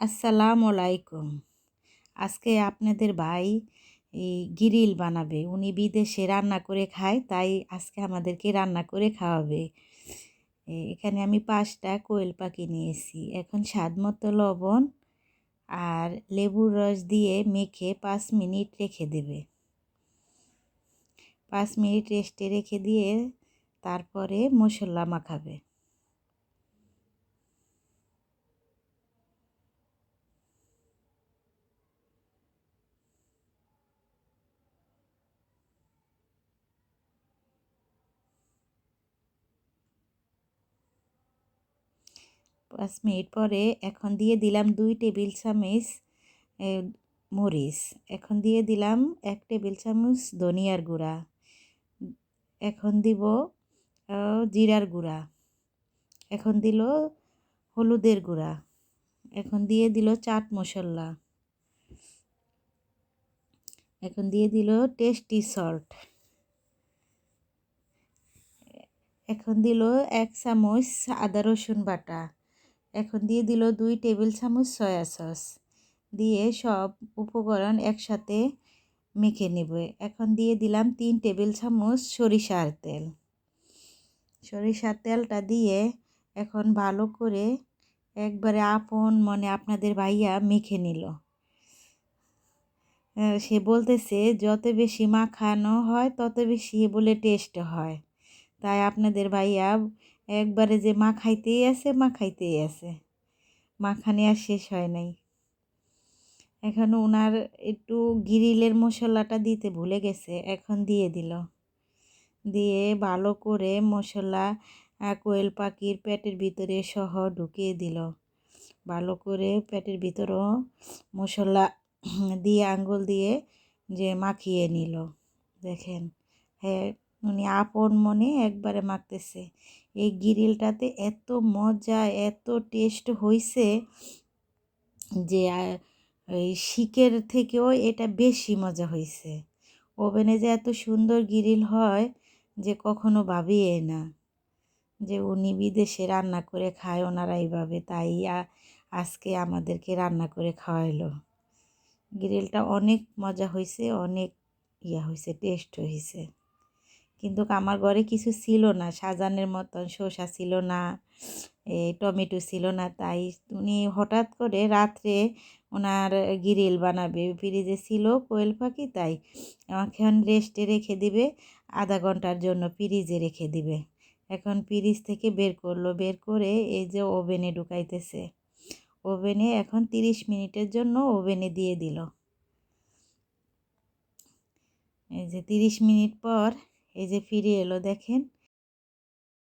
আসসালামু আলাইকুম। আজকে আপনাদের ভাই, এই গিরিল বানাবে। উনি বিদেশে রান্না করে খায়, তাই আজকে আমাদেরকে রান্না করে খাওয়াবে। এখানে আমি পাঁচটা কোয়েল পাখি নিয়েছি। এখন স্বাদ মতো লবণ আর লেবুর রস দিয়ে মেখে পাঁচ মিনিট রেখে দেবে। পাঁচ মিনিট রেস্টে রেখে দিয়ে তারপরে মশলা মাখাবে। পাঁচ মিনিট পরে এখন দিয়ে দিলাম দুই টেবিল চামচ মরিচ। এখন দিয়ে দিলাম এক টেবিল চামচ ধনিয়ার গুঁড়া। এখন দিব জিরার গুঁড়া। এখন দিল হলুদের গুঁড়া। এখন দিয়ে দিল চাট মশলা। এখন দিয়ে দিল টেস্টি সল্ট। এখন দিল এক চামচ আদা রসুন বাটা। এখন দিয়ে দিল দুই টেবিল চামচ সয়া সস। দিয়ে সব উপকরণ একসাথে মেখে নেবে। এখন দিয়ে দিলাম তিন টেবিল চামচ সরিষার তেল। সরিষার তেলটা দিয়ে এখন ভালো করে একবারে আপন মনে আপনাদের ভাইয়া মেখে নিল। সে বলতেছে, যত বেশি মাখানো হয়, তত বেশি বলে টেস্ট হয়। তাই আপনাদের ভাইয়া একবারে যে মাখাইতেই আছে মাখাইতেই আছে। মাখানে আর শেষ হয় নাই। এখন ওনার একটু গিরিলের মশলাটা দিতে ভুলে গেছে, এখন দিয়ে দিল। দিয়ে ভালো করে মশলা কোয়েল পাখির পেটের ভিতরে সহ ঢুকিয়ে দিল। ভালো করে পেটের ভিতরেও মশলা দিয়ে আঙ্গুল দিয়ে যে মাখিয়ে নিল। দেখেন হ্যাঁ উনি আপন মনে একবারে মাখতেছে এই গিরিলটাতে এত মজা, এত টেস্ট হয়েছে যে এই শিকের থেকেও এটা বেশি মজা হয়েছে ওভেনে যে এত সুন্দর গিরিল হয় যে কখনো ভাবিয়ে না যে উনি বিদেশে রান্না করে খায় ওনারা এইভাবে, তাই আজকে আমাদেরকে রান্না করে খাওয়াইলো। গ্রিলটা অনেক মজা হয়েছে অনেক ইয়া হয়েছে টেস্ট হয়েছে কিন্তু আমার ঘরে কিছু ছিল না, সাজানের মতন শসা ছিল না এই টমেটো ছিল না, তাই উনি হঠাৎ করে রাত্রে ওনার গ্রিল বানাবে, ফ্রিজে ছিল কোয়েল পাখি, তাই এখন রেস্টে রেখে দিবে, আধা ঘণ্টার জন্য ফ্রিজে রেখে দিবে। এখন ফ্রিজ থেকে বের করল, বের করে এই যে ওভেনে ঢুকাইতেছে। ওভেনে এখন তিরিশ মিনিটের জন্য ওভেনে দিয়ে দিল। এই যে তিরিশ মিনিট পর এই যে ফিরে এলো দেখেন